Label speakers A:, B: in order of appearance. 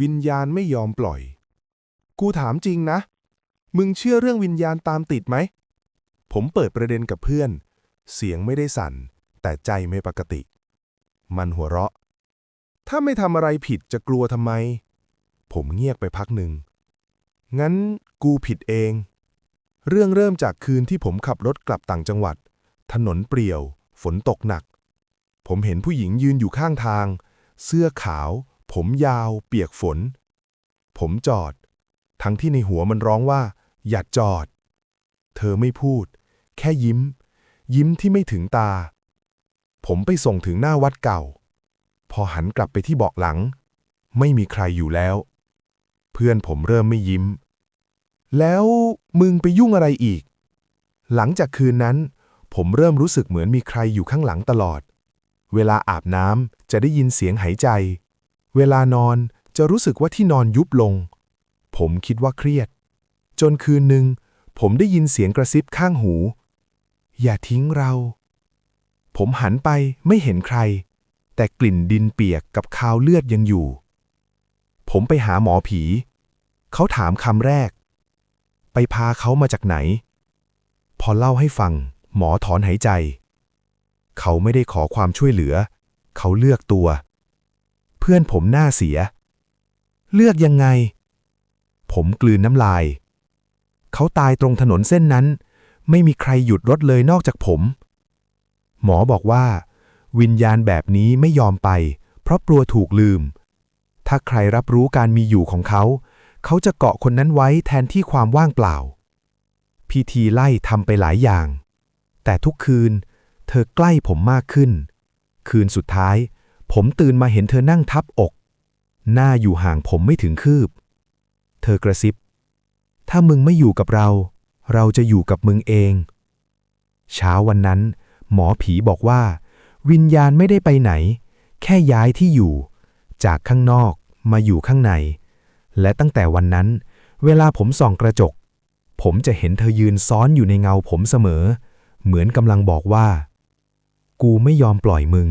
A: วิญญาณไม่ยอมปล่อย กูถามจริงนะ มึงเชื่อเรื่องวิญญาณตามติดไหม ผมเปิดประเด็นกับเพื่อน เสียงไม่ได้สั่น แต่ใจไม่ปกติ มันหัวเราะ ถ้าไม่ทำอะไรผิดจะกลัวทำไม ผมเงียบไปพักหนึ่ง งั้นกูผิดเอง เรื่องเริ่มจากคืนที่ผมขับรถกลับต่างจังหวัด ถนนเปลี่ยว ฝนตกหนัก ผมเห็นผู้หญิงยืนอยู่ข้างทาง เสื้อขาว ผมยาว เปียกฝน ผมจอด ทั้งที่ในหัวมันร้องว่า อย่าจอด เธอไม่พูด แค่ยิ้ม ยิ้มที่ไม่ถึงตา ผมไปส่งถึงหน้าวัดเก่า พอหันกลับไปที่เบาะหลัง ไม่มีใครอยู่แล้ว เพื่อนผมเริ่มไม่ยิ้ม แล้วมึงไปยุ่งอะไรอีก หลังจากคืนนั้น ผมเริ่มรู้สึกเหมือนมีใครอยู่ข้างหลังตลอด เวลาอาบน้ำจะได้ยินเสียงหายใจ เวลานอนจะรู้สึกว่าที่นอนยุบลง ผมคิดว่าเครียด จนคืนหนึ่ง ผมได้ยินเสียงกระซิบข้างหู อย่าทิ้งเรา ผมหันไปไม่เห็นใคร แต่กลิ่นดินเปียกกับคาวเลือดยังอยู่ ผมไปหาหมอผี เขาถามคำแรก ไปพาเขามาจากไหน พอเล่าให้ฟัง หมอถอนหายใจ เขาไม่ได้ขอความช่วยเหลือ เขาเลือกตัว พื่อนผมหน้าเสีย เลือกยังไง ผมกลืนน้ำลาย เขาตายตรงถนนเส้นนั้น ไม่มีใครหยุดรถเลยนอกจากผม หมอบอกว่า วิญญาณแบบนี้ไม่ยอมไป เพราะกลัวถูกลืม ถ้าใครรับรู้การมีอยู่ของเขา เขาจะเกาะคนนั้นไว้แทนที่ความว่างเปล่า พิธีไล่ทำไปหลายอย่าง แต่ทุกคืน เธอใกล้ผมมากขึ้น คืนสุดท้าย ผมตื่นมาเห็นเธอนั่งทับอก หน้าอยู่ห่างผมไม่ถึงคืบ เธอกระซิบ ถ้ามึงไม่อยู่กับเรา เราจะอยู่กับมึงเอง เช้าวันนั้น หมอผีบอกว่า วิญญาณไม่ได้ไปไหน แค่ย้ายที่อยู่ จากข้างนอกมาอยู่ข้างใน และตั้งแต่วันนั้น เวลาผมส่องกระจก ผมจะเห็นเธอยืนซ้อนอยู่ในเงาผมเสมอ เหมือนกำลังบอกว่า กูไม่ยอมปล่อยมึง